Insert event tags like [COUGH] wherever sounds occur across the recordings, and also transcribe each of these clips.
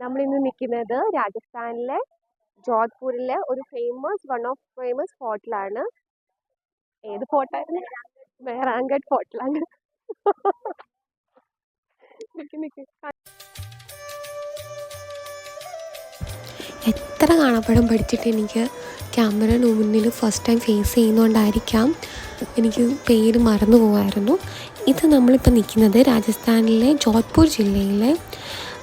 നമ്മളിന്ന് നിൽക്കുന്നത് രാജസ്ഥാനിലെ ജോധ്പൂരിലെ ഒരു ഫേമസ് വൺ ഓഫ് ഫേമസ് ഹോട്ടലാണ് ഏത് ഫോർട്ടായിരുന്നു മെഹ്റാൻഗഡ് നിക്ക്. എത്ര കാണപ്പെടും പഠിച്ചിട്ട് എനിക്ക് ക്യാമറ മുന്നിൽ ഫസ്റ്റ് ടൈം ഫേസ് ചെയ്യുന്നതുകൊണ്ടായിരിക്കാം എനിക്ക് പേര് മറന്നു പോകായിരുന്നു ഇത് നമ്മളിപ്പോൾ നിൽക്കുന്നത് രാജസ്ഥാനിലെ ജോധ്പൂർ ജില്ലയിലെ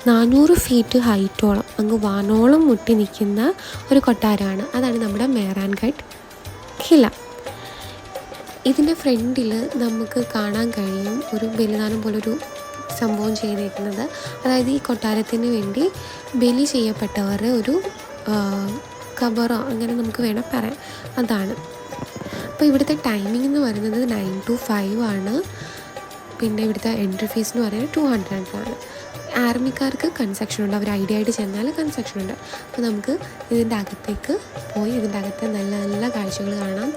നാനൂറ് ഫീറ്റ് ഹൈറ്റോളം അങ്ങ് വാനോളം മുട്ടി നിൽക്കുന്ന ഒരു കൊട്ടാരമാണ്. അതാണ് നമ്മുടെ മേറാൻഘട്ട് ഖില ഇതിന്റെ ഫ്രണ്ടിൽ നമുക്ക് കാണാൻ കഴിയും ഒരു ബലിദാനം പോലൊരു സംഭവം ചെയ്തേക്കുന്നത് അതായത് ഈ കൊട്ടാരത്തിന് വേണ്ടി ബലി ചെയ്യപ്പെട്ടവരുടെ ഒരു കബറോ അങ്ങനെ നമുക്ക് വേണം പറയാം. അതാണ്. അപ്പോൾ ഇവിടുത്തെ ടൈമിംഗ് എന്ന് പറയുന്നത് നയൻ ടു ഫൈവ് ആണ്. പിന്നെ ഇവിടുത്തെ എൻട്രി ഫീസ് എന്ന് പറയുന്നത് ടു ഹൺഡ്രഡ് ആണ്. ആർമിക്കാർക്ക് കൺസെക്ഷൻ ഉണ്ട്. അവർ ഐഡിയ ആയിട്ട് ചെന്നാൽ കൺസെക്ഷൻ ഉണ്ട്. അപ്പോൾ നമുക്ക് ഇതിന്റെ അകത്തേക്ക് പോയി ഇതിന്റെ അകത്തെ നല്ല നല്ല കാഴ്ചകൾ കാണാം.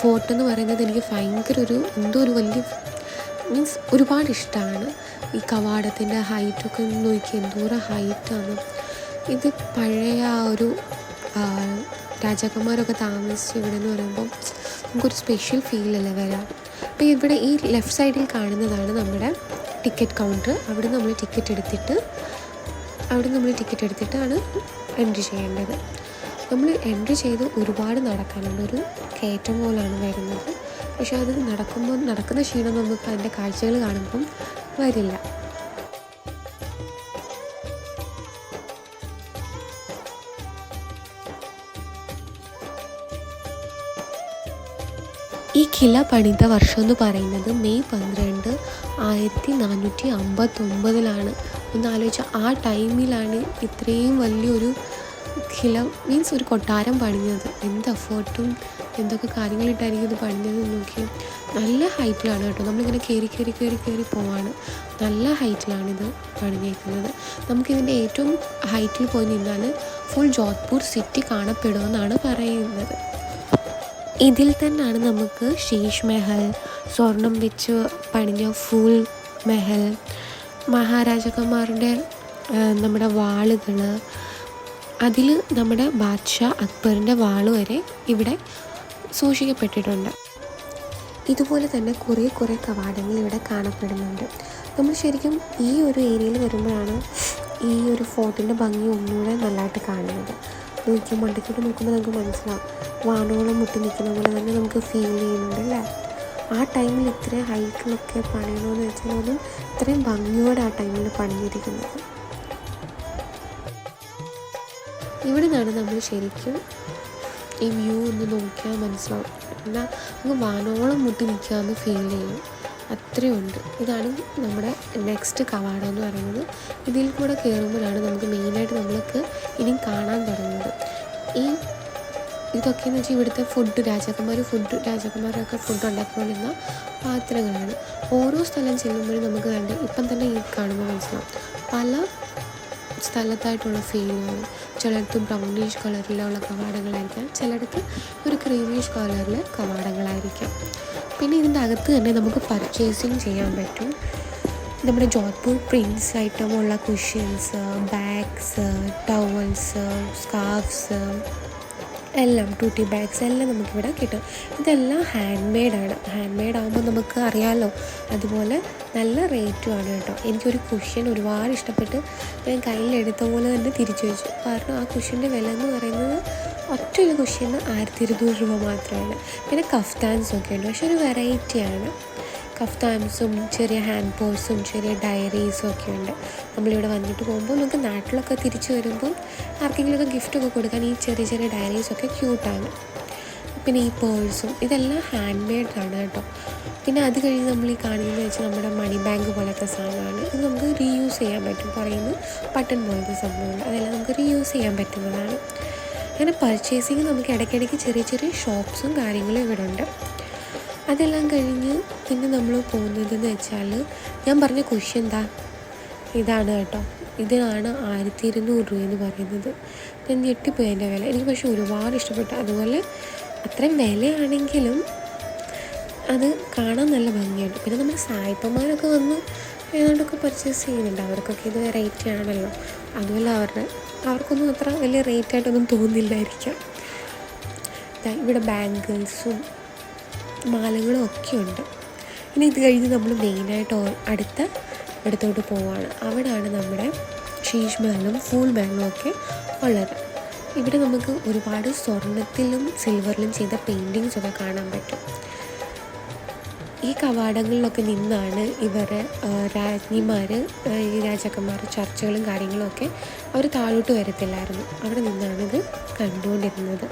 ഫോർട്ട് എന്ന് പറയുന്നത് എനിക്ക് ഭയങ്കര ഒരു എന്തോ ഒരു വലിയ മീൻസ് ഒരുപാട് ഇഷ്ടമാണ്. ഈ കവാടത്തിന്റെ ഹൈറ്റൊക്കെ നോക്കി എന്തോരം ഹൈറ്റാണ് ഇത് പഴയ ആ ഒരു രാജാക്കന്മാരൊക്കെ താമസിച്ച് ഇവിടെ എന്ന് പറയുമ്പോൾ നമുക്കൊരു സ്പെഷ്യൽ ഫീലല്ലേ വരാം അപ്പോൾ ഇവിടെ ഈ ലെഫ്റ്റ് സൈഡിൽ കാണുന്നതാണ് നമ്മുടെ ടിക്കറ്റ് കൗണ്ടർ അവിടെ നമ്മൾ ടിക്കറ്റ് എടുത്തിട്ട് അവിടെ നമ്മൾ ടിക്കറ്റ് എടുത്തിട്ടാണ് എൻട്രി ചെയ്യേണ്ടത്. നമ്മൾ എൻട്രി ചെയ്ത് ഒരുപാട് നടക്കാനുള്ള ഒരു കയറ്റം പോലാണ് വരുന്നത്. പക്ഷേ അത് നടക്കുമ്പോൾ നടക്കുന്ന ക്ഷീണം നമുക്ക് അതിന്റെ കാഴ്ചകൾ കാണുമ്പം വരില്ല. ഈ കില പണിത വർഷം എന്ന് പറയുന്നത് മെയ് പന്ത്രണ്ട് ആയിരത്തി നാനൂറ്റി അമ്പത്തൊമ്പതിലാണ് ഒന്ന് ആലോചിച്ച ആ ടൈമിലാണ് ഇത്രയും വലിയൊരു കില മീൻസ് ഒരു കൊട്ടാരം പണിഞ്ഞത്. എന്ത് എഫേർട്ടും എന്തൊക്കെ കാര്യങ്ങളിട്ടായിരിക്കും ഇത് പണിഞ്ഞത് നോക്കി നല്ല ഹൈറ്റിലാണ് കേട്ടോ. നമ്മളിങ്ങനെ കയറി കയറി കയറി കയറി പോവാണ്. നല്ല ഹൈറ്റിലാണിത് പണിഞ്ഞേക്കുന്നത്. നമുക്കിതിന്റെ ഏറ്റവും ഹൈറ്റിൽ പോയി നിന്നാൽ ഫുൾ ജോധ്പൂർ സിറ്റി കാണപ്പെടുമെന്നാണ് പറയുന്നത്. ഇതിൽ തന്നെയാണ് നമുക്ക് ശീഷ് മെഹൽ സ്വർണം വെച്ച് പണിഞ്ഞ ഫുൾ മെഹൽ മഹാരാജാക്കന്മാരുടെ നമ്മുടെ വാളുകൾ അതിൽ നമ്മുടെ ബാദ്ഷാ അക്ബറിന്റെ വാൾ വരെ ഇവിടെ സൂക്ഷിക്കപ്പെട്ടിട്ടുണ്ട്. ഇതുപോലെ തന്നെ കുറേ കുറേ കവാടങ്ങൾ ഇവിടെ കാണപ്പെടുന്നുണ്ട്. നമ്മൾ ശരിക്കും ഈ ഒരു ഏരിയയിൽ വരുമ്പോഴാണ് ഈ ഒരു ഫോർട്ടിന്റെ ഭംഗി ഒന്നുകൂടെ നല്ലതായിട്ട് കാണുന്നത്. നോക്കി മണ്ടയ്ക്കോട്ട് നോക്കുമ്പോൾ നമുക്ക് മനസ്സിലാവും. വാനോളം മുട്ടി നിൽക്കുന്ന പോലെ തന്നെ നമുക്ക് ഫീൽ ചെയ്യുന്നുണ്ട് അല്ലേ? ആ ടൈമിൽ ഇത്രയും ഹൈറ്റിലൊക്കെ പണിയണമെന്ന് വെച്ചാൽ അത് ഇത്രയും ഭംഗിയോടെ ആ ടൈമിൽ പണിഞ്ഞിരിക്കുന്നത്. ഇവിടെ നിന്നാണ് നമ്മൾ ശരിക്കും ഈ വ്യൂ ഒന്ന് നോക്കിയാൽ മനസ്സിലാവും. എന്നാൽ നമുക്ക് വാനോളം മുട്ടി നിൽക്കാമെന്ന് ഫീൽ ചെയ്യും. അത്രയുണ്ട്. ഇതാണ് നമ്മുടെ നെക്സ്റ്റ് കവാടം എന്ന് പറയുന്നത് ഇതിൽ കൂടെ കയറുമ്പോഴാണ് നമുക്ക് മെയിനായിട്ട് നമ്മൾക്ക് ഇനി കാണാൻ തുടങ്ങുന്നത്. ഈ ഇതൊക്കെയെന്ന് വെച്ചാൽ ഇവിടുത്തെ ഫുഡ് രാജാക്കന്മാർ ഫുഡ് രാജാക്കന്മാരൊക്കെ ഫുഡ് ഉണ്ടാക്കിക്കൊണ്ടിരുന്ന പാത്രങ്ങളാണ്. ഓരോ സ്ഥലം ചെല്ലുമ്പോഴും നമുക്ക് കണ്ട് ഇപ്പം തന്നെ ഈ കാണുമ്പോൾ മനസ്സിലാവും. പല സ്ഥലത്തായിട്ടുള്ള ഫീലാണ് ചിലയിടത്ത് ബ്രൗണിഷ് കളറിലുള്ള കവാടങ്ങളായിരിക്കാം ചിലയിടത്ത് ഒരു ക്രീമിഷ് കളറിലെ കവാടങ്ങളായിരിക്കാം. പിന്നെ ഇതിന്റെ അകത്ത് തന്നെ നമുക്ക് പർച്ചേസിങ് ചെയ്യാൻ പറ്റും. നമ്മുടെ ജോധ്പൂർ പ്രിൻസ് ഐറ്റമുള്ള കുഷ്യൻസ് ബാഗ്സ് ടവൽസ് സ്കാർഫ്സ് എല്ലാം ടൂട്ടി ബാഗ്സ് എല്ലാം നമുക്കിവിടെ കിട്ടും. ഇതെല്ലാം ഹാൻഡ് മെയ്ഡാണ് ഹാൻഡ് മെയ്ഡ് ആകുമ്പോൾ നമുക്ക് അറിയാമല്ലോ അതുപോലെ നല്ല റേറ്റും ആണ് കേട്ടോ. എനിക്കൊരു കുഷ്യൻ ഒരുപാട് ഇഷ്ടപ്പെട്ട് ഞാൻ കയ്യിലെടുത്ത പോലെ തന്നെ തിരിച്ചു വെച്ചു. കാരണം ആ കുഷ്യന്റെ വില എന്ന് പറയുന്നത് ഒറ്റ ഒരു കുഷ്യന് ആയിരത്തി ഇരുന്നൂറ് രൂപ മാത്രമാണ്. പിന്നെ കഫ്താൻസ് ഒക്കെ ഉണ്ട്. പക്ഷെ ഒരു വെറൈറ്റിയാണ് കഫ്താൻസും ചെറിയ ഹാൻഡ് പോഴ്സും ചെറിയ ഡയറീസും ഒക്കെ ഉണ്ട്. നമ്മളിവിടെ വന്നിട്ട് പോകുമ്പോൾ നമുക്ക് നാട്ടിലൊക്കെ തിരിച്ചു വരുമ്പോൾ ആർക്കെങ്കിലുമൊക്കെ ഗിഫ്റ്റൊക്കെ കൊടുക്കാൻ ഈ ചെറിയ ചെറിയ ഡയറീസൊക്കെ ക്യൂട്ടാണ് പിന്നെ ഈ പേഴ്സും ഇതെല്ലാം ഹാൻഡ് മെയ്ഡാണ് കേട്ടോ. പിന്നെ അത് കഴിഞ്ഞ് നമ്മൾ ഈ കാണുന്നത് വെച്ചാൽ നമ്മുടെ മണി ബാങ്ക് പോലത്തെ സാധനമാണ്. ഇത് നമുക്ക് റീയൂസ് ചെയ്യാൻ പറ്റും. പറയുന്നത് ബട്ടൺ പോലത്തെ സംഭവമാണ്. അതെല്ലാം നമുക്ക് റീയൂസ് ചെയ്യാൻ പറ്റുന്നതാണ്. അങ്ങനെ പർച്ചേസിങ് നമുക്ക് ഇടയ്ക്കിടയ്ക്ക് ചെറിയ ചെറിയ ഷോപ്സും കാര്യങ്ങളും ഇവിടെ ഉണ്ട് അതെല്ലാം കഴിഞ്ഞ് പിന്നെ നമ്മൾ പോകുന്നതെന്ന് വെച്ചാൽ ഞാൻ പറഞ്ഞ ക്വസ്റ്റ്യൻ എന്താ? ഇതാണ് കേട്ടോ. ഇതാണ് ആയിരത്തി ഇരുന്നൂറ് രൂപ എന്ന് പറയുന്നത്. ഞാൻ ഞെട്ടിപ്പോയി എന്റെ വില എനിക്ക് പക്ഷേ ഒരുപാട് ഇഷ്ടപ്പെട്ടു. അതുപോലെ അത്രയും വിലയാണെങ്കിലും അത് കാണാൻ നല്ല ഭംഗിയുണ്ട്. പിന്നെ നമ്മൾ സായിപ്പന്മാരൊക്കെ വന്ന് ഏതാണ്ടൊക്കെ പർച്ചേസ് ചെയ്യുന്നുണ്ട്. അവർക്കൊക്കെ ഇത് വെറൈറ്റി ആണല്ലോ. അതുപോലെ അവരുടെ അവർക്കൊന്നും അത്ര വലിയ റേറ്റ് ആയിട്ടൊന്നും തോന്നില്ലായിരിക്കാം. ഇവിടെ ബാംഗിൾസും മാലകളും ഒക്കെ ഉണ്ട് ഇനി ഇത് കഴിഞ്ഞ് നമ്മൾ മെയിനായിട്ട് അടുത്ത ഇടത്തോട്ട് പോവാണ്. അവിടെയാണ് നമ്മുടെ ഷീഷ് മഹലും ഫൂൾ മഹലും ഒക്കെ ഉള്ളത്. ഇവിടെ നമുക്ക് ഒരുപാട് സ്വർണത്തിലും സിൽവറിലും ചെയ്ത പെയിന്റിങ്സ് ഒക്കെ കാണാൻ പറ്റും. ഈ കവാടങ്ങളിലൊക്കെ നിന്നാണ് ഇവർ രാജ്ഞിമാർ ഈ രാജാക്കന്മാർ ചർച്ചകളും കാര്യങ്ങളൊക്കെ അവർ താഴോട്ട് വരത്തില്ലായിരുന്നു. അവിടെ നിന്നാണ് ഇത് കണ്ടുകൊണ്ടിരുന്നത്.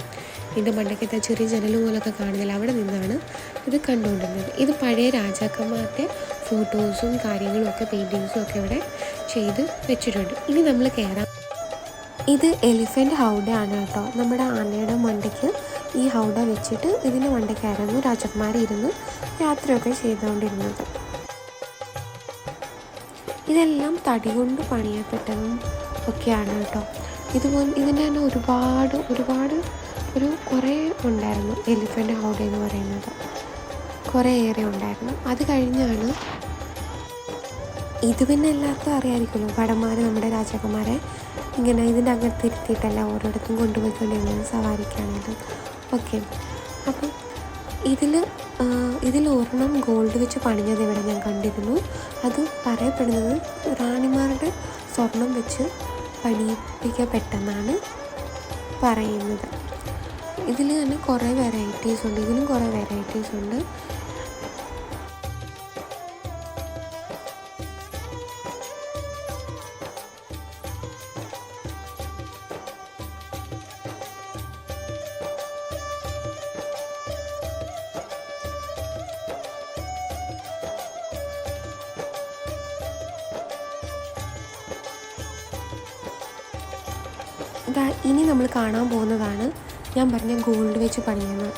ഇതിന്റെ മണ്ടയ്ക്കത്തെ ചെറിയ ജനൽ പോലൊക്കെ കാണുന്നില്ല. അവിടെ നിന്നാണ് ഇത് കണ്ടുകൊണ്ടിരുന്നത്. ഇത് പഴയ രാജാക്കന്മാരുടെ ഫോട്ടോസും കാര്യങ്ങളും ഒക്കെ പെയിന്റിങ്സും ഒക്കെ ഇവിടെ ചെയ്ത് വെച്ചിട്ടുണ്ട്. ഇനി നമ്മൾ കയറാം ഇത് എലിഫന്റ് ഹൗഡാണ് കേട്ടോ. നമ്മുടെ ആനയുടെ മണ്ടയ്ക്ക് ഈ ഹൗഡ വെച്ചിട്ട് ഇതിന് മണ്ടയ്ക്കായിരുന്നു. രാജകുമാർ ഇരുന്ന് യാത്രയൊക്കെ ചെയ്തുകൊണ്ടിരുന്നത്. ഇതെല്ലാം തടി കൊണ്ട് പണിയപ്പെട്ടതും ഒക്കെയാണ് കേട്ടോ. ഇതുപോലെ ഇതിന്റെ തന്നെ ഒരുപാട് ഒരുപാട് ഒരു കുറേ ഉണ്ടായിരുന്നു. എലിഫന്റ് ഹൗഡ എന്ന് പറയുന്നത്. കുറേ ഏറെ ഉണ്ടായിരുന്നു. അത് കഴിഞ്ഞാണ് ഇത് പിന്നെ എല്ലാവർക്കും അറിയാമായിരിക്കുമല്ലോ ഭടന്മാർ നമ്മുടെ രാജകുമാരെ ഇങ്ങനെ ഇതിന്റെ അകത്ത് ഇരുത്തിയിട്ടല്ല ഓരോരുത്തും കൊണ്ടുപോയിക്കൊണ്ടിരുന്നത് സവാരിക്കാണെങ്കിലും ഓക്കെ. അപ്പം ഇതിൽ ഒരെണ്ണം ഗോൾഡ് വെച്ച് പണിഞ്ഞത് ഇവിടെ ഞാൻ കണ്ടിരുന്നു. അത് പറയപ്പെടുന്നത് റാണിമാരുടെ സ്വർണം വെച്ച് പണിയിപ്പിക്കപ്പെട്ടെന്നാണ് പറയുന്നത്. ഇതിൽ തന്നെ കുറേ വെറൈറ്റീസ് ഉണ്ട്. ഇതിലും കുറേ വെറൈറ്റീസ് ഉണ്ട്. ഇതാ ഇനി നമ്മൾ കാണാൻ പോകുന്നതാണ് ഞാൻ പറഞ്ഞ ഗോൾഡ് വെച്ച് പണിയുന്നത്.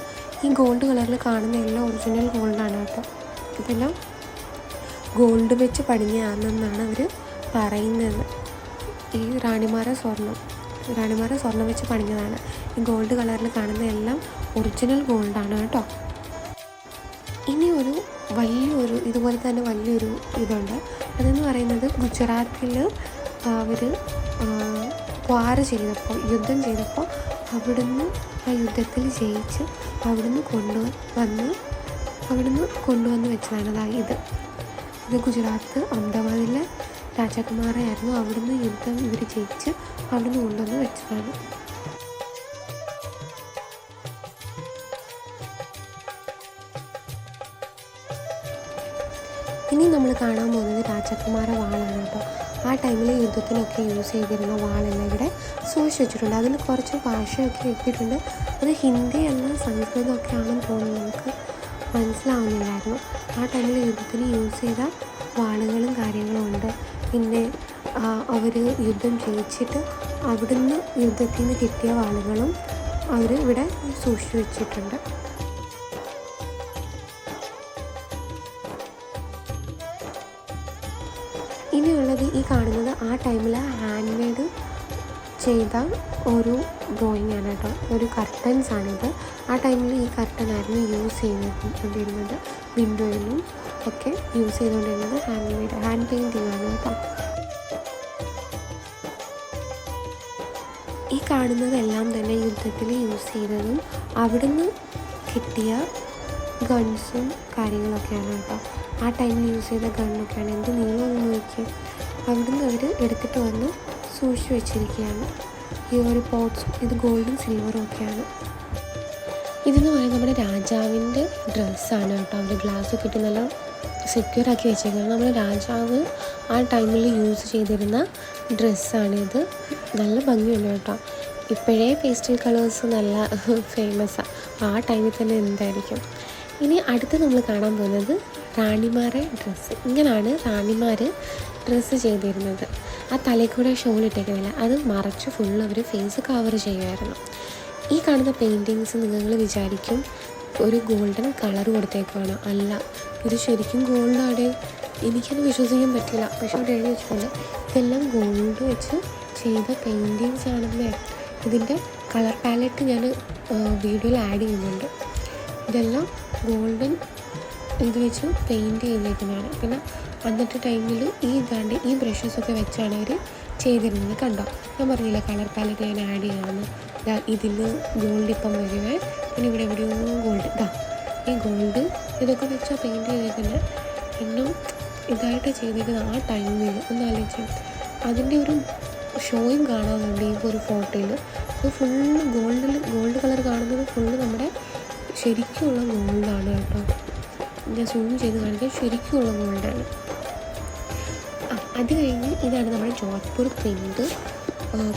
ഈ ഗോൾഡ് കളറിൽ കാണുന്ന എല്ലാം ഒറിജിനൽ ഗോൾഡാണ് കേട്ടോ. ഇതെല്ലാം ഗോൾഡ് വെച്ച് പണിഞ്ഞാണെന്നാണ് അവർ പറയുന്നത്. ഈ റാണിമാര സ്വർണം റാണിമാര സ്വർണം വെച്ച് പണിഞ്ഞതാണ്. ഈ ഗോൾഡ് കളറിൽ കാണുന്ന എല്ലാം ഒറിജിനൽ ഗോൾഡാണ് കേട്ടോ. ഇനി ഒരു വലിയൊരു ഇതുപോലെ തന്നെ വലിയൊരു ഇതുണ്ട്. അതെന്ന് പറയുന്നത് ഗുജറാത്തിൽ അവർ വാർ ചെയ്തപ്പോൾ യുദ്ധം ചെയ്തപ്പോൾ അവിടുന്ന് ആ യുദ്ധത്തിൽ ജയിച്ച് അവിടുന്ന് കൊണ്ടു വന്ന് അവിടുന്ന് കൊണ്ടുവന്ന് വെച്ചതാണ് അതാ ഇത്. ഇത് ഗുജറാത്ത് അഹമ്മദാബാദിലെ രാജകുമാരയായിരുന്നു അവിടുന്ന് യുദ്ധം ഇവർ ജയിച്ച് അവിടുന്ന് കൊണ്ടുവന്ന് വെച്ചതാണ്. ഇനി നമ്മൾ കാണാൻ പോകുന്നത് രാജകുമാര വാളാണ് കേട്ടോ. ആ ടൈമിൽ യുദ്ധത്തിനൊക്കെ യൂസ് ചെയ്തിരുന്ന വാളെല്ലാം ഇവിടെ സൂക്ഷിച്ച് വെച്ചിട്ടുണ്ട്. അതിൽ കുറച്ച് ഭാഷയൊക്കെ എഴുതിയിട്ടുണ്ട്. അത് ഹിന്ദി എന്ന സംസ്കൃതമൊക്കെ ആണെന്ന് തോന്നുന്നു നമുക്ക് മനസ്സിലാവുന്നില്ലായിരുന്നു ആ ടൈമിൽ യുദ്ധത്തിന് യൂസ് ചെയ്ത വാളുകളും കാര്യങ്ങളും ഉണ്ട്. പിന്നെ അവർ യുദ്ധം ജയിച്ചിട്ട് അവിടുന്ന് യുദ്ധത്തിൽ നിന്ന് കിട്ടിയ വാളുകളും അവർ ഇവിടെ സൂക്ഷിച്ചു വെച്ചിട്ടുണ്ട്. ഈ കാണുന്നത് ആ ടൈമിൽ ഹാൻഡ് മെയ്ഡ് ചെയ്ത ഒരു ഡ്രോയിങ് ആണ് കേട്ടോ. ഒരു കർട്ടൻസ് ആണിത്. ആ ടൈമിൽ ഈ കർട്ടൻ ആയിരുന്നു യൂസ് ചെയ്തുകൊണ്ടിരുന്നത് വിൻഡോയിലും ഒക്കെ യൂസ് ചെയ്തുകൊണ്ടിരുന്നത് ഹാൻഡ് മെയ്ഡ് ഹാൻഡ് പെയിന്റിംഗ് ആണ് കേട്ടോ. ഈ കാണുന്നതെല്ലാം തന്നെ യുദ്ധത്തിൽ യൂസ് ചെയ്തതും അവിടുന്ന് കിട്ടിയ ഗൺസും കാര്യങ്ങളൊക്കെയാണ് കേട്ടോ. ആ ടൈമിൽ യൂസ് ചെയ്ത ഗണ്ണൊക്കെയാണ് എന്ത് നീളമൊന്നും നോക്കി അവിടുന്ന് അവർ എടുത്തിട്ട് വന്ന് സൂക്ഷിച്ചു വെച്ചിരിക്കുകയാണ്. ഈ ഒരു പോട്ട്സും ഇത് ഗോൾഡും സിൽവറും ഒക്കെയാണ്. ഇതെന്ന് പറയുന്നത് നമ്മുടെ രാജാവിന്റെ ഡ്രസ്സാണ് കേട്ടോ. അവർ ഗ്ലാസ് ഒക്കെ ഇട്ട് നല്ല സെക്യൂർ ആക്കി വെച്ചേക്കുന്നത് നമ്മുടെ രാജാവ് ആ ടൈമിൽ യൂസ് ചെയ്തിരുന്ന ഡ്രസ്സാണിത് നല്ല ഭംഗിയുണ്ട് കേട്ടോ. ഇപ്പോഴേ പേസ്റ്റൽ കളേഴ്സ് നല്ല [LAUGHS] ഫേമസാണ് ആ. ടൈമിൽ തന്നെ എന്തായിരിക്കും? ഇനി അടുത്ത് നമ്മൾ കാണാൻ പോകുന്നത് റാണിമാരെ ഡ്രസ്സ് ഇങ്ങനെയാണ് റാണിമാർ ഡ്രസ്സ് ചെയ്തിരുന്നത്. ആ തലയിൽ കൂടെ ഷോൾ ഇട്ടേക്കുന്നില്ല. അത് മറച്ച് ഫുൾ അവർ ഫേസ് കവർ ചെയ്യുമായിരുന്നു ഈ കാണുന്ന പെയിന്റിങ്സ് നിങ്ങൾ വിചാരിക്കും ഒരു ഗോൾഡൻ കളർ കൊടുത്തേക്കുവാണ്. അല്ല ഇത് ശരിക്കും ഗോൾഡാണ് എനിക്കത് വിശ്വസിക്കാൻ പറ്റില്ല. പക്ഷെ അവിടെ എഴുതി വെച്ചിട്ടുണ്ട് ഇതെല്ലാം ഗോൾഡ് വെച്ച് ചെയ്ത പെയിന്റിങ്സ് ആണെന്നേ. ഇതിന്റെ കളർ പാലറ്റ് ഞാൻ വീഡിയോയിൽ ആഡ് ചെയ്യുന്നുണ്ട്. ഇതെല്ലാം ഗോൾഡൻ ഇത് വെച്ച് പെയിന്റ് ചെയ്തേക്കുന്നതാണ്. പിന്നെ അന്നത്തെ ടൈമിൽ ഈ ഇതാണ്ട് ഈ ബ്രഷസൊക്കെ വെച്ചാണ് അവർ ചെയ്തിരുന്നത്. കണ്ടോ? ഞാൻ പറഞ്ഞില്ല കളർ പാലറ്റ് ഞാൻ ആഡ് ചെയ്യണം. ഇതിൽ ഗോൾഡ് ഇപ്പം വരുവേ. പിന്നെ ഇവിടെ എവിടെയോ ഗോൾഡ് ഇതാ ഈ ഗോൾഡ് ഇതൊക്കെ വെച്ചാൽ പെയിന്റ് ചെയ്തേക്കുന്നത് എന്നും ഇതായിട്ട് ചെയ്തിരിക്കുന്നത് ആ ടൈമിൽ ഒന്ന് ആലോചിച്ച് അതിന്റെ ഒരു ഷോയും കാണാറുണ്ട് ഈ ഒരു ഫോട്ടോയിൽ അപ്പോൾ ഫുള്ള് ഗോൾഡിൽ ഗോൾഡ് കളർ കാണുന്നത് ഫുള്ള് നമ്മുടെ ശരിക്കുള്ള ഗോൾഡാണ് കേട്ടോ. ഞാൻ സൂം ചെയ്ത് കാണിക്കാൻ ശരിക്കുള്ള ഗോൾഡാണ് അത് കഴിഞ്ഞ് ഇതാണ് നമ്മുടെ ജോധ്പൂർ പ്രിന്റ്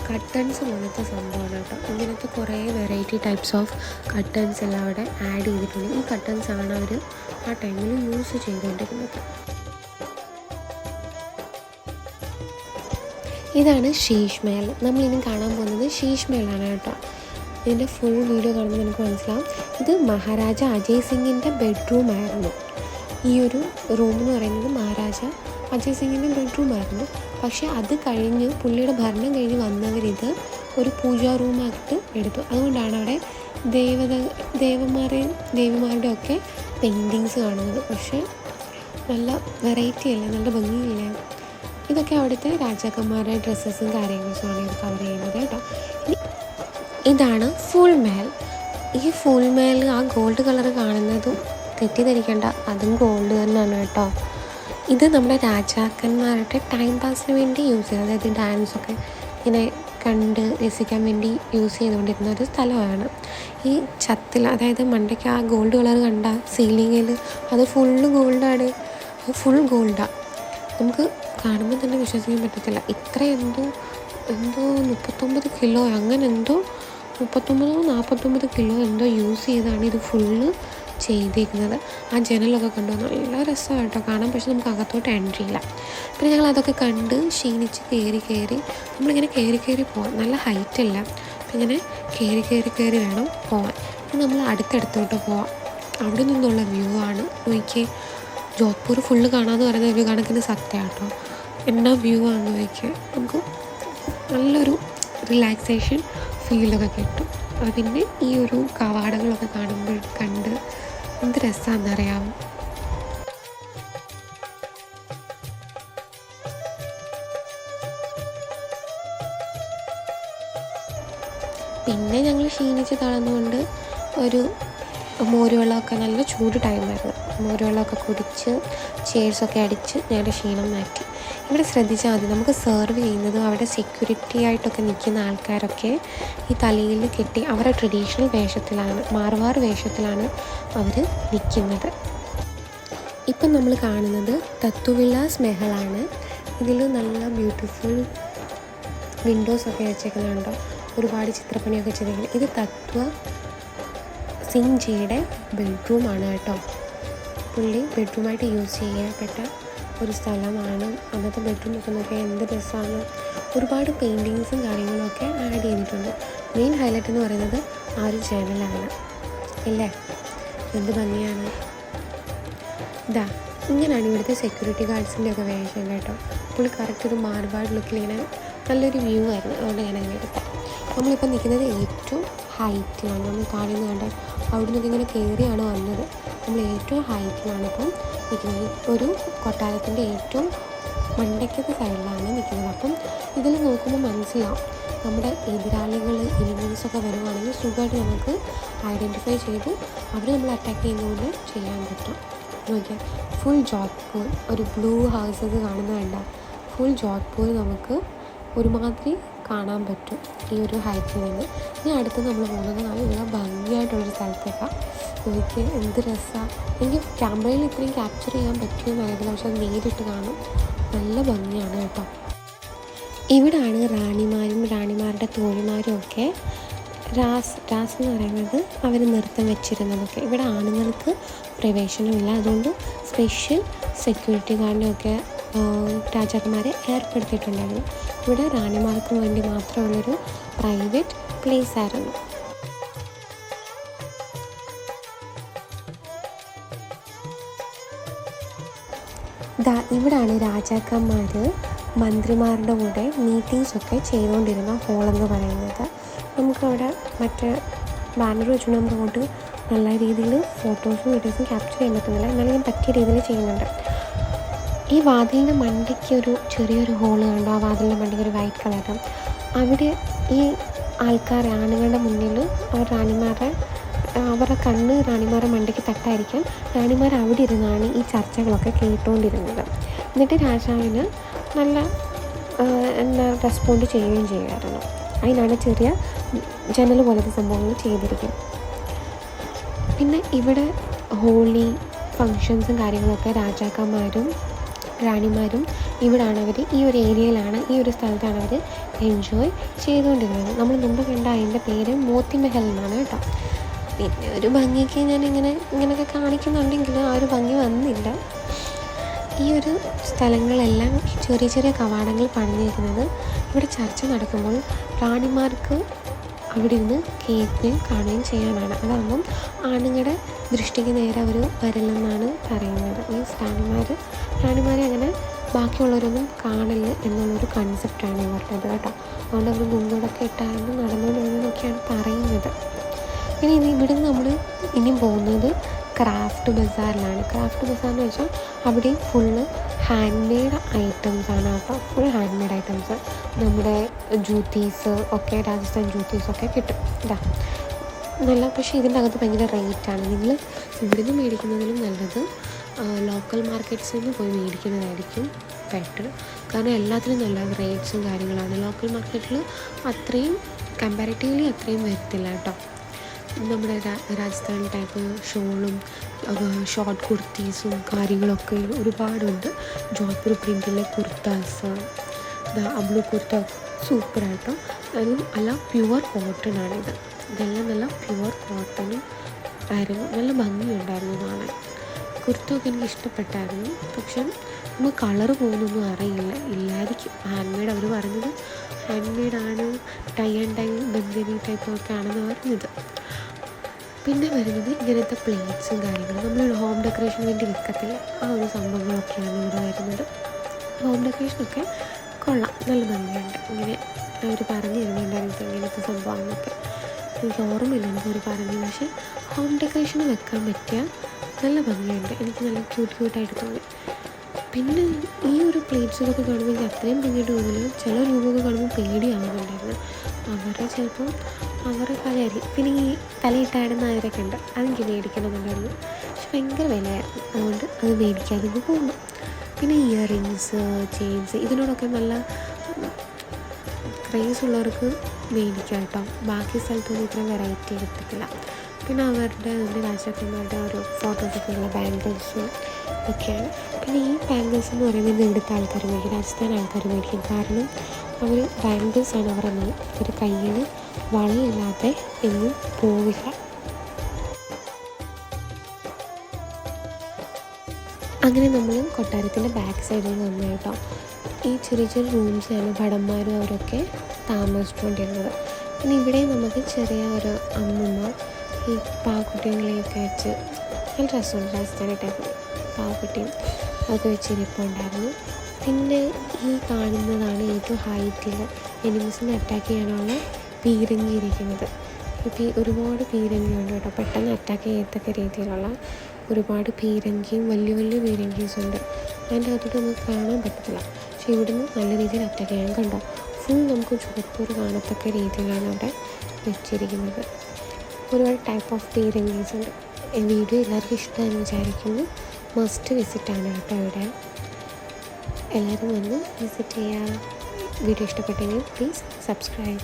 കട്ടൺസ് പോലത്തെ സംഭവമാണ് കേട്ടോ. ഇങ്ങനത്തെ കുറേ വെറൈറ്റി ടൈപ്സ് ഓഫ് കട്ടൺസ് എല്ലാം അവിടെ ആഡ് ചെയ്തിട്ടുണ്ട്. ഈ കട്ടൺസ് ആണ് അവർ ആ ടൈമിൽ യൂസ് ചെയ്തുകൊണ്ടിരുന്നത്. ഇതാണ് ശീഷ് മഹൽ നമ്മളിനി കാണാൻ പോകുന്നത് ശീഷ് മഹലാണ് കേട്ടോ. ഇതിന്റെ ഫുൾ വീഡിയോ കാണുമ്പോൾ നമുക്ക് മനസ്സിലാവും. ഇത് മഹാരാജ അജയ് സിംഗിന്റെ ബെഡ്റൂം ആയിരുന്നു. ഈ ഒരു റൂം എന്ന് പറയുന്നത് മഹാരാജ അജയ് സിംഗിന്റെ ബെഡ്റൂം ആയിരുന്നു. പക്ഷേ അത് കഴിഞ്ഞ് പുള്ളിയുടെ ഭരണം കഴിഞ്ഞ് വന്നവരിത് ഒരു പൂജാ റൂമായിട്ട് എടുത്തു. അതുകൊണ്ടാണ് അവിടെ ദേവത ദേവന്മാരെയും ദേവിമാരുടെയും ഒക്കെ പെയിന്റിങ്സ് കാണുന്നത്. പക്ഷേ നല്ല വെറൈറ്റി അല്ലേ? നല്ല ഭംഗിയില്ലേ? ഇതൊക്കെ അവിടുത്തെ രാജാക്കന്മാരുടെ ഡ്രസ്സസും കാര്യങ്ങളുമാണ് ഇത് കവർ ചെയ്യുന്നത് കേട്ടോ. ഇതാണ് ഫുൾ മേൽ ഈ ഫുൾ മേൽ ആ ഗോൾഡ് കളർ കാണുന്നതും തെറ്റിദ്ധരിക്കേണ്ട. അതും ഗോൾഡ് തന്നെയാണ് കേട്ടോ. ഇത് നമ്മുടെ രാജാക്കന്മാരുടെ ടൈം പാസിന് വേണ്ടി യൂസ് ചെയ്യുന്നത് അതായത് ഡാൻസൊക്കെ ഇങ്ങനെ കണ്ട് രസിക്കാൻ വേണ്ടി യൂസ് ചെയ്തുകൊണ്ടിരുന്ന ഒരു സ്ഥലമാണ്. ഈ ചത്തിൽ അതായത് മണ്ടയ്ക്ക് ആ ഗോൾഡ് കളർ കണ്ട സീലിങ്ങിൽ അത് ഫുള്ള് ഗോൾഡാണ് അത് ഫുൾ ഗോൾഡാണ് നമുക്ക് കാണുമ്പോൾ തന്നെ വിശ്വസിക്കാൻ പറ്റത്തില്ല. ഇത്ര എന്തോ എന്തോ മുപ്പത്തൊമ്പത് കിലോ അങ്ങനെ എന്തോ മുപ്പത്തൊമ്പതോ നാൽപ്പത്തൊമ്പത് കിലോ എന്തോ യൂസ് ചെയ്താണ് ഇത് ഫുള്ള് ചെയ്തിരിക്കുന്നത്. ആ ജനലൊക്കെ കണ്ടു. നല്ല രസമാണ് കേട്ടോ കാണാൻ. പക്ഷെ നമുക്ക് അകത്തോട്ട് എൻട്രി ഇല്ല. പിന്നെ ഞങ്ങൾ അതൊക്കെ കണ്ട് ക്ഷീണിച്ച് കയറി കയറി നമ്മളിങ്ങനെ കയറി കയറി പോവാം. നല്ല ഹൈറ്റ് അപ്പം ഇങ്ങനെ കയറി കയറി കയറി വേണം ഇനി നമ്മൾ അടുത്തടുത്തോട്ട് പോവാം. അവിടെ നിന്നുള്ള വ്യൂ ആണ്. നോക്കിയേ ജോധ്പൂർ ഫുള്ള് കാണാമെന്ന് പറയുന്ന ഒരു കണക്കിന് സത്യമാണ് കേട്ടോ എന്നാ വ്യൂ ആണെന്ന് നോക്കിയാൽ നമുക്ക് നല്ലൊരു റിലാക്സേഷൻ ഫീലൊക്കെ കിട്ടും. പിന്നെ ഈ ഒരു കവാടങ്ങളൊക്കെ കാണുമ്പോൾ കണ്ട് എന്ത് രസമാണെന്നറിയാമോ പിന്നെ ഞങ്ങൾ ക്ഷീണിച്ച് തളർന്നുകൊണ്ട് ഒരു മോരുവെള്ളമൊക്കെ നല്ല ചൂട് ടൈമായിരുന്നു മോരുവെള്ളമൊക്കെ കുടിച്ച് ചേഴ്സൊക്കെ അടിച്ച് ഞങ്ങളുടെ ക്ഷീണം മാറ്റി. ഇവിടെ ശ്രദ്ധിച്ചാൽ മതി. നമുക്ക് സെർവ് ചെയ്യുന്നതും അവിടെ സെക്യൂരിറ്റി ആയിട്ടൊക്കെ നിൽക്കുന്ന ആൾക്കാരൊക്കെ ഈ തലയിൽ കെട്ടി അവരുടെ ട്രഡീഷണൽ വേഷത്തിലാണ് മാർവാർ വേഷത്തിലാണ് അവർ നിൽക്കുന്നത്. ഇപ്പം നമ്മൾ കാണുന്നത് തത്തുവിലാസ് മെഹലാണ്. ഇതിൽ നല്ല ബ്യൂട്ടിഫുൾ വിൻഡോസൊക്കെ വെച്ചേക്കുന്നുണ്ടോ ഒരുപാട് ചിത്രപ്പണിയൊക്കെ ചെയ്തിരിക്കുന്നത് ഇത് തത്വ സിംഗ് ജിയുടെ ബെഡ്റൂമാണ് കേട്ടോ. പുള്ളി ബെഡ്റൂമായിട്ട് യൂസ് ചെയ്യപ്പെട്ട ഒരു സ്ഥലമാണ്. അന്നത്തെ ബെഡ്റൂം നോക്കിയാൽ എന്ത് രസമാണ് ഒരുപാട് പെയിന്റിങ്സും കാര്യങ്ങളൊക്കെ ആഡ് ചെയ്തിട്ടുണ്ട്. മെയിൻ ഹൈലൈറ്റ് എന്ന് പറയുന്നത് ആ ഒരു ജനലാണ് ഇല്ലേ എന്ത് ഭംഗിയാണ്. ഇതാ ഇങ്ങനെയാണ് ഇവിടുത്തെ സെക്യൂരിറ്റി ഗാർഡ്സിന്റെ ഒക്കെ വേഷം കേട്ടോ. പുള്ളി കറക്റ്റ് ഒരു മാർബാഡ് ലുക്കിൽ ഇങ്ങനെ നല്ലൊരു വ്യൂ ആയിരുന്നു. അതുകൊണ്ട് ഞാൻ അങ്ങനെ എടുത്തത് നമ്മളിപ്പോൾ നിൽക്കുന്നത് ഏറ്റവും ഹൈറ്റിലാണ് നമ്മൾ താഴെ നിന്ന് കണ്ട അവിടെ നിന്നൊക്കെ ഇങ്ങനെ കയറിയാണ് വന്നത്. നമ്മൾ ഏറ്റവും ഹൈറ്റിലാണ് ഇപ്പം നിൽക്കുന്നത്. ഒരു കൊട്ടാരത്തിന്റെ ഏറ്റവും മണ്ടയ്ക്കത്തെ സൈഡിലാണ് നിൽക്കുന്നത്. അപ്പം ഇതിൽ നോക്കുമ്പോൾ മനസ്സിലാവും നമ്മുടെ എതിരാളികൾ എനിമീസൊക്കെ വരുവാണെങ്കിൽ സുഖമായിട്ട് നമുക്ക് ഐഡന്റിഫൈ ചെയ്ത് അവർ നമ്മൾ അറ്റാക്ക് ചെയ്യുന്നതുകൊണ്ട് ചെയ്യാൻ പറ്റും. നോക്കിയാൽ ഫുൾ ജോധ്പൂർ ഒരു ബ്ലൂ ഹൗസസ് കാണുന്ന വേണ്ട ഫുൾ ജോധ്പൂർ നമുക്ക് ഒരുമാതിരി കാണാൻ പറ്റും ഈ ഒരു ഹൈറ്റിൽ നിന്ന്. ഇനി അടുത്ത് നമ്മൾ പോകുന്നത് നല്ല ഭംഗിയായിട്ടുള്ളൊരു സ്ഥലത്തേക്കാണ് എനിക്ക് എന്ത് രസമാണ് എനിക്ക് ക്യാമറയിൽ ഇത്രയും ക്യാപ്ചർ ചെയ്യാൻ പറ്റുമെന്ന് അറിയില്ല പക്ഷെ അത് നേരിട്ട് കാണും. നല്ല ഭംഗിയാണ് കേട്ടോ. ഇവിടാണ് റാണിമാരും റാണിമാരുടെ തോഴിമാരും ഒക്കെ. രാസ് രാസ് എന്ന് പറയുന്നത് അവർ നൃത്തം വെച്ചിരുന്നതൊക്കെ. ഇവിടെ ആണുങ്ങൾക്ക് പ്രവേശനമില്ല. അതുകൊണ്ട് സ്പെഷ്യൽ സെക്യൂരിറ്റി ഗാർഡിനെയൊക്കെ രാജാക്കന്മാരെ ഏർപ്പെടുത്തിയിട്ടുണ്ടായിരുന്നു. ഇവിടെ റാണിമാർക്ക് വേണ്ടി മാത്രമുള്ളൊരു പ്രൈവറ്റ് പ്ലേസ് ആയിരുന്നു. ദാ ഇവിടാണ് രാജാക്കന്മാർ മന്ത്രിമാരുടെ കൂടെ മീറ്റിങ്സ് ഒക്കെ ചെയ്തുകൊണ്ടിരുന്ന ഹോളെന്ന് പറയുന്നത്. നമുക്കവിടെ മറ്റേ ബാനർ വെച്ചുകൊണ്ട് നമുക്ക് അങ്ങോട്ട് നല്ല രീതിയിൽ ഫോട്ടോസും വീഡിയോസും ക്യാപ്ചർ ചെയ്യാൻ പറ്റുന്നില്ല. എന്നാലും ഞാൻ പറ്റിയ രീതിയിൽ ചെയ്യുന്നുണ്ട്. ഈ വാതിലിന്റെ മണ്ടയ്ക്ക് ഒരു ചെറിയൊരു ഹോൾ കണ്ടോ? ആ വാതിലിന്റെ മണ്ടയ്ക്ക് ഒരു വൈറ്റ് കളറും. അവിടെ ഈ ആൾക്കാർ ആണുങ്ങളുടെ മുന്നിൽ അവർ റാണിമാരുടെ അവരുടെ കണ്ണ് റാണിമാരുടെ മണ്ടയ്ക്ക് തട്ടായിരിക്കാം. റാണിമാർ അവിടെ ഇരുന്നാണ് ഈ ചർച്ചകളൊക്കെ കേട്ടുകൊണ്ടിരുന്നത് എന്നിട്ട് രാജാവിന് നല്ല എന്താ റെസ്പോണ്ട് ചെയ്യുകയും ചെയ്യുമായിരുന്നു അതിനാണ് ചെറിയ ജനൽ പോലത്തെ സംഭവങ്ങൾ ചെയ്തിരിക്കുന്നത്. പിന്നെ ഇവിടെ ഹോളി ഫങ്ഷൻസും കാര്യങ്ങളൊക്കെ രാജാക്കന്മാരും റാണിമാരും ഇവിടാണ് അവർ ഈ ഒരു ഏരിയയിലാണ് ഈ ഒരു സ്ഥലത്താണ് അവർ എൻജോയ് ചെയ്തുകൊണ്ടിരുന്നത്. നമ്മൾ മുമ്പ് കണ്ട അതിന്റെ പേര് മോത്തി മെഹൽ എന്നാണ് കേട്ടോ. പിന്നെ ഒരു ഭംഗിക്ക് ഞാൻ ഇങ്ങനെ ഇങ്ങനെയൊക്കെ കാണിക്കുന്നുണ്ടെങ്കിൽ ആ ഒരു ഭംഗി വന്നില്ല. ഈ ഒരു സ്ഥലങ്ങളെല്ലാം ചെറിയ ചെറിയ കവാടങ്ങൾ പണിഞ്ഞിരിക്കുന്നത് ഇവിടെ ചർച്ച നടക്കുമ്പോൾ റാണിമാർക്ക് അവിടെ ഇരുന്ന് കേൾക്കുകയും കാണുകയും ചെയ്യാനാണ്. അതാകുമ്പം ആണുങ്ങളുടെ ദൃഷ്ടിക്ക് നേരെ അവർ വരില്ലെന്നാണ് പറയുന്നത്. മീൻസ് റാണിമാർ റാണിമാരെ അങ്ങനെ ബാക്കിയുള്ളവരൊന്നും കാണില്ല എന്നുള്ളൊരു കൺസെപ്റ്റാണ് ഇവരുടേത് കേട്ടോ. അതുകൊണ്ട് അവർ മുൻകൂടൊക്കെ ഇട്ടായിരുന്നു നടന്നുകൊണ്ടിരുന്നതൊക്കെയാണ് പറയുന്നത്. ഇനി ഇവിടെ നിന്ന് നമ്മൾ ഇനിയും പോകുന്നത് ക്രാഫ്റ്റ് ബസാറിലാണ് ക്രാഫ്റ്റ് ബസാർ എന്ന് വെച്ചാൽ അവിടെയും ഫുള്ള് ഹാൻഡ് മെയ്ഡ് ഐറ്റംസ് ആണ്. കേട്ടോ ഫുൾ ഹാൻഡ് മെയ്ഡ് ഐറ്റംസ് നമ്മുടെ ജൂത്തീസ് ഒക്കെ രാജസ്ഥാൻ ജ്യൂത്തീസ് ഒക്കെ കിട്ടും. ഇതാ. നല്ല പക്ഷേ ഇതിന്റെ അകത്ത് ഭയങ്കര റേറ്റാണ് നിങ്ങൾ ഇവിടുന്ന് മേടിക്കുന്നതിലും നല്ലത് ലോക്കൽ മാർക്കറ്റ്സിൽ നിന്ന് പോയി മേടിക്കുന്നതായിരിക്കും ബെറ്റർ കാരണം എല്ലാത്തിനും നല്ല റേറ്റ്സും കാര്യങ്ങളാണ്. ലോക്കൽ മാർക്കറ്റിൽ അത്രയും കമ്പാരിറ്റീവ്ലി അത്രയും വരത്തില്ല കേട്ടോ. നമ്മുടെ രാ- രാജസ്ഥാൻ ടൈപ്പ് ഷോളും ഷോർട്ട് കുർത്തീസും കാര്യങ്ങളൊക്കെ ഒരുപാടുണ്ട്. ജോധ്പൂർ പ്രിന്റിലെ കുർത്താസ് അബ്ലു കുർത്ത സൂപ്പറായിട്ടോ അതും അല്ല പ്യുവർ കോട്ടൺ ആണിത്. ഇതെല്ലാം നല്ല പ്യുവർ കോട്ടണും ആയിരുന്നു. നല്ല ഭംഗിയുണ്ടായിരുന്നു കാണാൻ. കുർത്തയൊക്കെ എനിക്ക് ഇഷ്ടപ്പെട്ടായിരുന്നു. പക്ഷെ നമുക്ക് കളർ പോകുന്നൊന്നും അറിയില്ല. ഇല്ലായിരിക്കും ഹാൻഡ് മെയ്ഡ് അവർ പറഞ്ഞത്. Hand മെയ്ഡാണ് tie and tie bandhani type ഒക്കെ ആണെന്ന് പറഞ്ഞത്. പിന്നെ വരുന്നത് ഇങ്ങനത്തെ പ്ലേറ്റ്സും കാര്യങ്ങളും. നമ്മൾ ഹോം ഡെക്കറേഷന് വേണ്ടി വെക്കത്തില്ല ആ ഒരു സംഭവങ്ങളൊക്കെയാണ് ഇവിടെ വരുന്നത്. ഹോം ഡെക്കറേഷനൊക്കെ കൊള്ളാം. നല്ല ഭംഗിയുണ്ട്. ഇങ്ങനെ അവർ പറഞ്ഞു തരുന്നുണ്ടായിരുന്നു ഇങ്ങനത്തെ സംഭവങ്ങളൊക്കെ. എനിക്ക് ഓർമ്മയില്ല എനിക്കവർ പറഞ്ഞു പക്ഷേ ഹോം ഡെക്കറേഷന് വെക്കാൻ പറ്റിയ നല്ല ഭംഗിയുണ്ട്. എനിക്ക് നല്ല ക്യൂട്ട് ക്യൂട്ടായിട്ട് തോന്നി. പിന്നെ ഈ ഒരു പ്ലേറ്റ്സുകളൊക്കെ കാണുമ്പോൾ എനിക്ക് അത്രയും ഭംഗിയായിട്ട് തോന്നില്ല. ചില രൂപമൊക്കെ കാണുമ്പോൾ പേടിയാവുന്നുണ്ടായിരുന്നു. അവരെ ചിലപ്പം അവരുടെ കലയായിരുന്നു പിന്നെ ഈ തലയിട്ടാടുന്ന അവരൊക്കെ ഉണ്ട്. അതെനിക്ക് മേടിക്കണമെന്നുണ്ടായിരുന്നു പക്ഷെ ഭയങ്കര വിലയായിരുന്നു. അതുകൊണ്ട് അത് മേടിക്കാതെ പോകുന്നു പിന്നെ. ഇയർ റിങ്സ് ചെയിൻസ് ഇതിനോടൊക്കെ നല്ല ക്രേസ് ഉള്ളവർക്ക് മേടിക്കാം കേട്ടോ. ബാക്കി സ്ഥലത്തൊന്നും ഇത്ര വെറൈറ്റി കിട്ടത്തില്ല. പിന്നെ അവരുടെ നമ്മുടെ രാജാക്കന്മാരുടെ ഒരു ഫോട്ടോസൊക്കെ ഉള്ള ബാംഗിൾസും ഒക്കെയാണ്. പിന്നെ ഈ ബാംഗിൾസ് എന്ന് പറയുന്നത് ഇവിടുത്തെ ആൾക്കാർ മേടിക്കും. രാജസ്ഥാൻ ആൾക്കാർ മേടിക്കും. കാരണം അവർ ബാംഗിൾസ് ആണ് അവർ അവർ കയ്യിൽ വളയില്ലാതെ എങ്ങും പോവില്ല. അങ്ങനെ നമ്മൾ കൊട്ടാരത്തിന്റെ ബാക്ക് സൈഡിൽ വന്നു കേട്ടോ. ഈ ചെറിയ ചെറിയ റൂംസിലാണ് ഭടന്മാരും അവരൊക്കെ താമസിച്ചുകൊണ്ടിരുന്നത്. പിന്നെ ഇവിടെ നമുക്ക് ചെറിയ ഒരു അമ്മമ്മ ഈ പാവക്കുട്ടികളെയൊക്കെ വെച്ച് നല്ല രസമുണ്ട് രാജസ്ഥാനി ടൈപ്പ് പാവക്കുട്ടിയും അതൊക്കെ വെച്ചിരിപ്പുണ്ടായിരുന്നു പിന്നെ ഈ കാണുന്നതാണ് ഏറ്റവും ഹൈറ്റിൽ എനിമീസിനെ അറ്റാക്ക് ചെയ്യാനുള്ള പീരങ്കി ഇപ്പം ഒരുപാട് പീരങ്കിയുണ്ട് കേട്ടോ. പെട്ടെന്ന് അറ്റാക്ക് ചെയ്യത്തക്ക രീതിയിലുള്ള ഒരുപാട് പീരങ്കിയും വലിയ വലിയ പീരങ്കീസ് ഉണ്ട്. അതിന്റെ അകത്തോട്ട് നമുക്ക് കാണാൻ പറ്റത്തില്ല. പക്ഷേ ഇവിടുന്ന് നല്ല രീതിയിൽ അറ്റാക്ക് ചെയ്യാൻ കണ്ടോ? ഫുൾ നമുക്ക് ചുവപ്പൂർ കാണത്തക്ക രീതിയിലാണ് അവിടെ വെച്ചിരിക്കുന്നത്. ഒരുപാട് ടൈപ്പ് ഓഫ് പീരങ്കീസ് ഉണ്ട്. വീഡിയോ എല്ലാവർക്കും ഇഷ്ടമാണെന്ന് വിചാരിക്കുന്നു. മസ്റ്റ് വിസിറ്റാണ് കേട്ടോ ഇവിടെ. എല്ലാവരും വന്ന് വിസിറ്റ് ചെയ്യുക വീഡിയോ ഇഷ്ടപ്പെട്ടെങ്കിൽ പ്ലീസ് സബ്സ്ക്രൈബ്